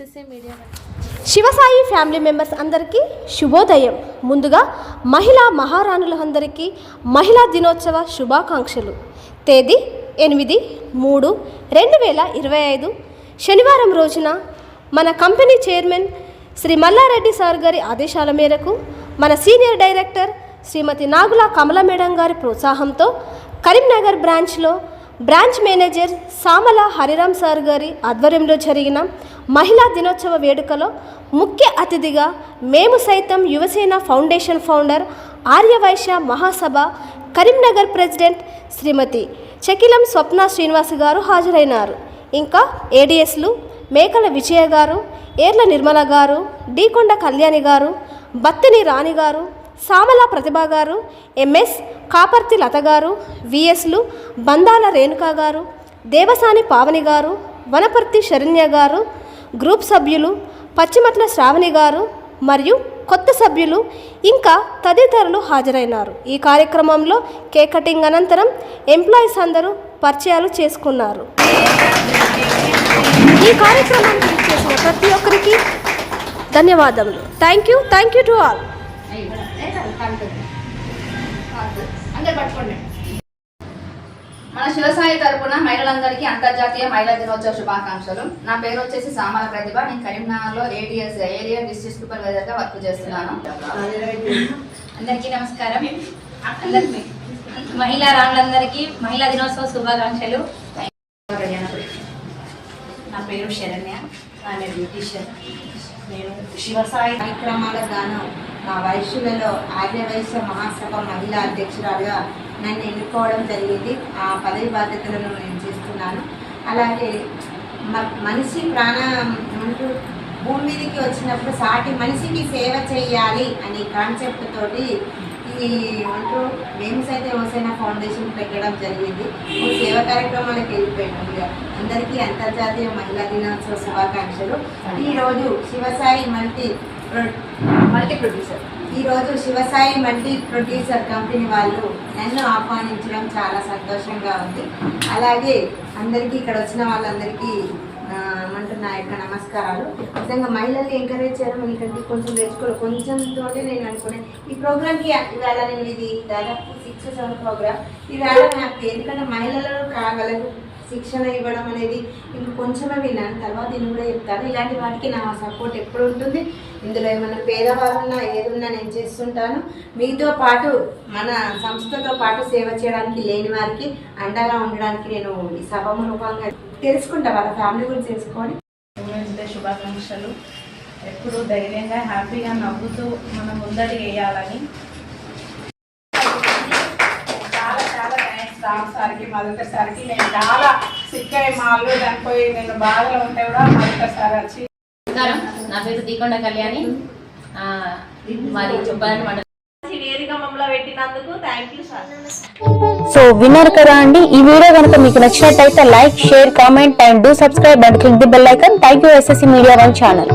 SSA media Shivasai family members అందరికీ శుభోదయం. ముందుగా మహిళా మహారాణులందరికీ మహిళా దినోత్సవ శుభాకాంక్షలు. తేదీ ఎనిమిది మూడు రెండు వేల ఇరవై ఐదు. శనివారం రోజున మన company chairman Shri Mallareddy sir గారి ఆదేశాల మేరకు మన senior director Shrimati Nagula Kamala madam గారి ప్రోత్సాహంతో కరీంనగర్ బ్రాంచ్లో branch manager Samala Hariram sir గారి ఆధ్వర్యంలో జరిగిన మహిళా దినోత్సవ వేడుకలో ముఖ్య అతిథిగా మేము సైతం Yuvasena foundation founder Aryavaishya Mahasabha Karimnagar president Shrimati Chakilam Swapna Srinivas గారు హాజరైనారు. ఇంకా ఏడిఎస్లు మేకల విజయ గారు ఏర్ల నిర్మల గారు డీకొండ కళ్యాణి గారు బత్తిని రాణి గారు సామల ప్రతిభ గారు ఎంఎస్ కాపర్తి లత గారు విఎస్లు బందాల రేణుకా గారు దేవసాని పావని గారు వనపర్తి శరణ్య గారు గ్రూప్ సభ్యులు పచ్చిమట్ల శ్రావణి గారు మరియు కొత్త సభ్యులు ఇంకా తదితరులు హాజరైనారు ఈ కార్యక్రమంలో కేక్ కటింగ్ అనంతరం ఎంప్లాయీస్ అందరూ పరిచయాలు చేసుకున్నారు ఈ కార్యక్రమాన్ని చేసిన ప్రతి ఒక్కరికి ధన్యవాదములు thank you thank you to all అందరు పట్టుకోండి మన శివసాయి తరపున మహిళలందరికీ అంతర్జాతీయ మహిళా దినోత్సవ శుభాకాంక్షలు. నా పేరు వచ్చేసి సామాల ప్రతిభ. నేను కరీంనగర్లో ఏడిఎస్ ఏరియా డిస్ట్రిక్ట్ సూపర్వైజర్గా వర్క్ చేస్తున్నాను. అందరికీ నమస్కారం. అందరికీ మహిళా రాణులందరికీ మహిళా దినోత్సవ శుభాకాంక్షలు. నా పేరు శరణ్య. నేను బ్యూటీషియన్. నేను శివసాయి కార్యక్రమాల గాను నా వైశ్యులలో ఆర్యవైశ్య మహాసభ మహిళా అధ్యక్షురాలుగా నన్ను ఎన్నుకోవడం జరిగింది. ఆ పదవి బాధ్యతలను నేను చేస్తున్నాను. అలాగే మ- మనిషి ప్రాణ ఏమంటూ భూమి మీదకి వచ్చినప్పుడు సాటి మనిషికి సేవ చేయాలి అనే కాన్సెప్ట్ తోటి ఈ అంటూ మేము అయితే హోసైనా ఫౌండేషన్ పెట్టడం జరిగింది. ఈ సేవా కార్యక్రమాలకు వెళ్ళిపోయినాం. అందరికీ అంతర్జాతీయ మహిళా దినోత్సవ శుభాకాంక్షలు. ఈరోజు శివసాయి మల్టీ మల్టీ ప్రొడ్యూసర్ ఈరోజు శివసాయి మల్టీ ప్రొడ్యూసర్ కంపెనీ వాళ్ళు నన్ను ఆహ్వానించడం చాలా సంతోషంగా ఉంది. అలాగే అందరికీ ఇక్కడ వచ్చిన వాళ్ళందరికీ ఆ, యొక్క నమస్కారాలు. నిజంగా మహిళల్ని ఎంకరేజ్ చేయడం ఎందుకంటే కొంచెం నేర్చుకోవాలి. కొంచెం తోటి నేను అనుకున్నాను ఈ ప్రోగ్రామ్కి ఇవాళ నేను ఇది దాదాపు సిక్స్ సెవెన్ ప్రోగ్రామ్ ఇవాళ నాకు ఎందుకంటే మహిళలలో కాగలరు. శిక్షణ ఇవ్వడం అనేది ఇంకా కొంచెమే విన్నాను. తర్వాత నేను కూడా చెప్తాను. ఇలాంటి వాటికి నా సపోర్ట్ ఎప్పుడు ఉంటుంది? ఇందులో ఏమైనా పేదవాళ్ళు ఏదున్నా నేను చేస్తుంటాను. మీతో పాటు మన సంస్థతో పాటు సేవ చేయడానికి లేని వారికి అండగా ఉండడానికి నేను ఈ రూపంగా తెలుసుకుంటా. వాళ్ళ ఫ్యామిలీ గురించి తెలుసుకొని. శుభాకాంక్షలు. ఎప్పుడు ధైర్యంగా హ్యాపీగా నవ్వుతూ మనం ముందడి వేయాలని రామ్ సార్కి మధుకర్ సార్కి. నేను చాలా సిక్ అయ్యి మా అల్లు చనిపోయి నేను బాధలో ఉంటే కూడా మధుకర్ సార్ వచ్చి నమస్కారం. నా పేరు దీకొండ కళ్యాణి. మాది చుబ్బాని మండలం. సో విన్నారు కదా అండి? ఈ వీడియో కనుక మీకు నచ్చినట్టయితే like share comment and do subscribe and click the bell icon thank you SSC media one channel